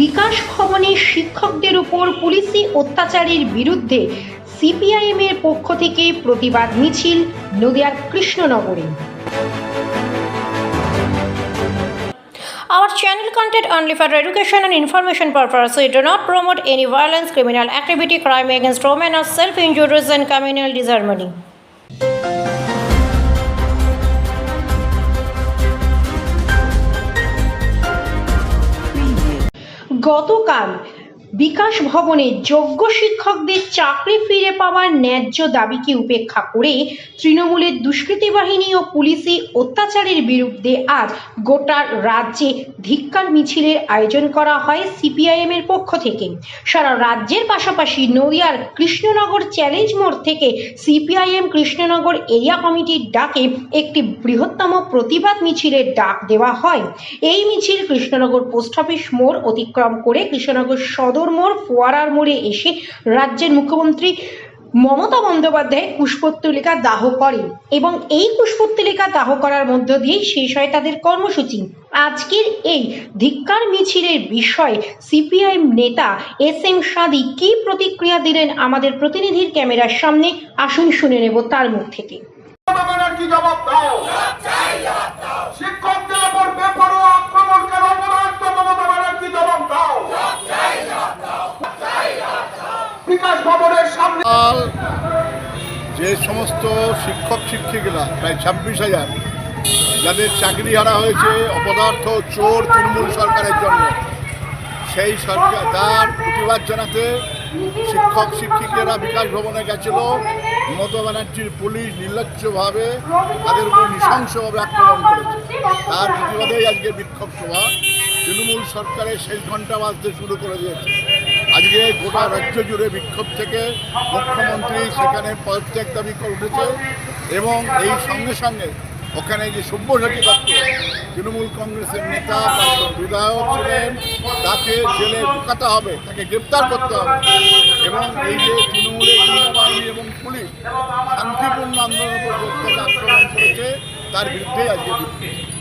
বিকাশ ভবনে শিক্ষকদের উপর পুলিশি অত্যাচারের বিরুদ্ধে সিপিআইএম এর পক্ষ থেকে প্রতিবাদ মিছিল নদিয়ার কৃষ্ণনগরে Our channel content only for education and information purpose. We do not promote any violence, criminal activity, crime against women, or self-injuries and communal disharmony. গতকাল বিকাশ ভবনে যোগ্য শিক্ষকদের চাকরি ফিরে পাওয়ার ন্যায্য দাবিকে উপেক্ষা করে তৃণমূলের দুষ্কৃতী বাহিনী ও পুলিশি অত্যাচারের বিরুদ্ধে আজ গোটা রাজ্যে ধিক্কার মিছিলের আয়োজন করা হয় সিপিআইএম এর পক্ষ থেকে। সারা রাজ্যের পাশাপাশি নদিয়ার কৃষ্ণনগর চ্যালেঞ্জ মোড় থেকে সিপিআইএম কৃষ্ণনগর এরিয়া কমিটির ডাকে একটি বৃহত্তম প্রতিবাদ মিছিলের ডাক দেওয়া হয়। এই মিছিল কৃষ্ণনগর পোস্ট অফিস মোড় অতিক্রম করে কৃষ্ণনগর সদর মোড় ফোয়ারার মোড়ে এসে রাজ্যের মুখ্যমন্ত্রী মমতা বন্দ্যোপাধ্যায় পুষ্পোত্তলিকা দাহ করেন এবং এই পুষ্পোত্তলিকা দাহ করার মধ্য দিয়েই শেষ হয় তাদের কর্মসূচি। আজকের এই ধিক্কার মিছিলের বিষয়ে সিপিআইএম নেতা এস এম সাদি কি প্রতিক্রিয়া দিলেন আমাদের প্রতিনিধির ক্যামেরার সামনে? আসুন শুনে নেব তার মুখ থেকে। জবাব দাও? যে সমস্ত শিক্ষক শিক্ষিকারা, প্রায় ছাব্বিশ হাজার, যাদের চাকরি হারা হয়েছে, অপদার্থ, চোর, তৃণমূল সরকারের জন্য, সেই সরকার, তার প্রতিবাদ জানাতে শিক্ষক শিক্ষিকারা বিকাশ ভবনে গেছিল। মমতা ব্যানার্জির পুলিশ নির্লজ্জভাবে তাদের উপর নৃশংসভাবে আক্রমণ করেছে। তার প্রতিবাদেই আজকে বিক্ষোভ সভা। তৃণমূল সরকারের শেষ ঘণ্টা বাজতে শুরু করে দিয়েছে। আজকে গোটা রাজ্য জুড়ে বিক্ষোভ থেকে মুখ্যমন্ত্রী সেখানে পদত্যাগ দাবি করে উঠেছে এবং এই সঙ্গে সঙ্গে ওখানে যে সব্যসাচী দত্ত, তৃণমূল কংগ্রেসের নেতা বিধায়ক ছিলেন, তাকে জেলে ঢুকাতে হবে, তাকে গ্রেপ্তার করতে হবে এবং এই যে তৃণমূলের বাহিনী এবং পুলিশ শান্তিপূর্ণ আন্দোলনের উপর আক্রমণ করেছে, তার বিরুদ্ধেই আজকে বিক্ষোভ।